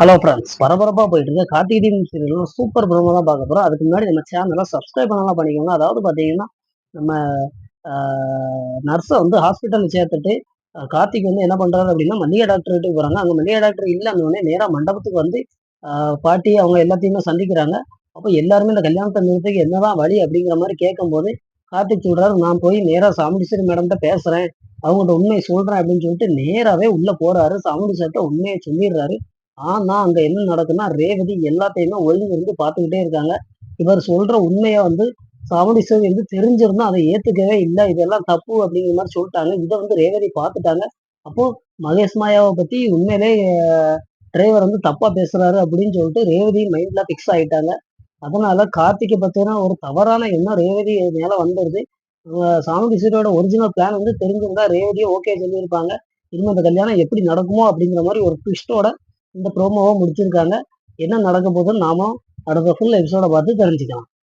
Hello friends பரபரப்பாக போயிட்டு இருக்க Karthigai Deepam serial super promo தான் பார்க்க போகிறோம் அதுக்கு முன்னாடி நம்ம சேனலை சப்ஸ்கிரைப் பண்ணலாம் பண்ணிக்கோங்க. அதாவது பார்த்தீங்கன்னா நம்ம நர்ஸை வந்து ஹாஸ்பிட்டலில் சேர்த்துட்டு கார்த்திக் வந்து என்ன பண்ணுறாரு அப்படின்னா மல்லிகை டாக்டர்கிட்ட போகிறாங்க அங்கே மல்லிகை டாக்டர் இல்லைன்னு நேராக மண்டபத்துக்கு வந்து பாட்டி அவங்க எல்லாத்தையுமே சந்திக்கிறாங்க. அப்போ எல்லாருமே இந்த கல்யாணத்தை நிறுத்துக்கு என்னதான் வழி அப்படிங்கிற மாதிரி கேட்கும்போது கார்த்திக் சொல்கிறாரு நான் போய் நேராக சாமுண்டீஸ்வரி மேடம்கிட்ட பேசுகிறேன் அவங்கள்ட்ட உண்மையை சொல்கிறேன் அப்படின்னு சொல்லிட்டு நேராகவே உள்ளே போகிறாரு சாமுண்டீஸ்வர்கிட்ட உண்மையை சொல்லிடுறாரு. ஆனா அங்க என்ன நடக்குன்னா ரேவதி எல்லாத்தையுமே ஒழுங்கு இருந்து பார்த்துக்கிட்டே இருக்காங்க. இவர் சொல்ற உண்மையை வந்து சாமுண்டீஸ்வரி வந்து தெரிஞ்சிருந்தா அதை ஏத்துக்கவே இல்லை. இதெல்லாம் தப்பு அப்படிங்கிற மாதிரி சொல்லிட்டாங்க. இதை வந்து ரேவதி பார்த்துட்டாங்க. அப்போ மகேஷ் மாயாவை பத்தி உண்மையிலே டிரைவர் வந்து தப்பா பேசுறாரு அப்படின்னு சொல்லிட்டு ரேவதி மைண்ட்ல ஃபிக்ஸ் ஆயிட்டாங்க. அதனால கார்த்திகை பத்தின ஒரு தவறான எண்ணம் ரேவதி மேல வந்துடுது சாமுண்டீஸ்வரியோட ஒரிஜினல் பிளான் வந்து தெரிஞ்சிருந்தா ரேவதியை ஓகே சொல்லியிருப்பாங்க. இனிமே கல்யாணம் எப்படி நடக்குமோ அப்படிங்கிற மாதிரி ஒரு ட்விஸ்டோட இந்த ப்ரோமோவை முடிச்சிருக்காங்க. என்ன நடக்க போகுதுன்னு நாம அடுத்த ஃபுல் எபிசோட பார்த்து தெரிஞ்சுக்கலாம்.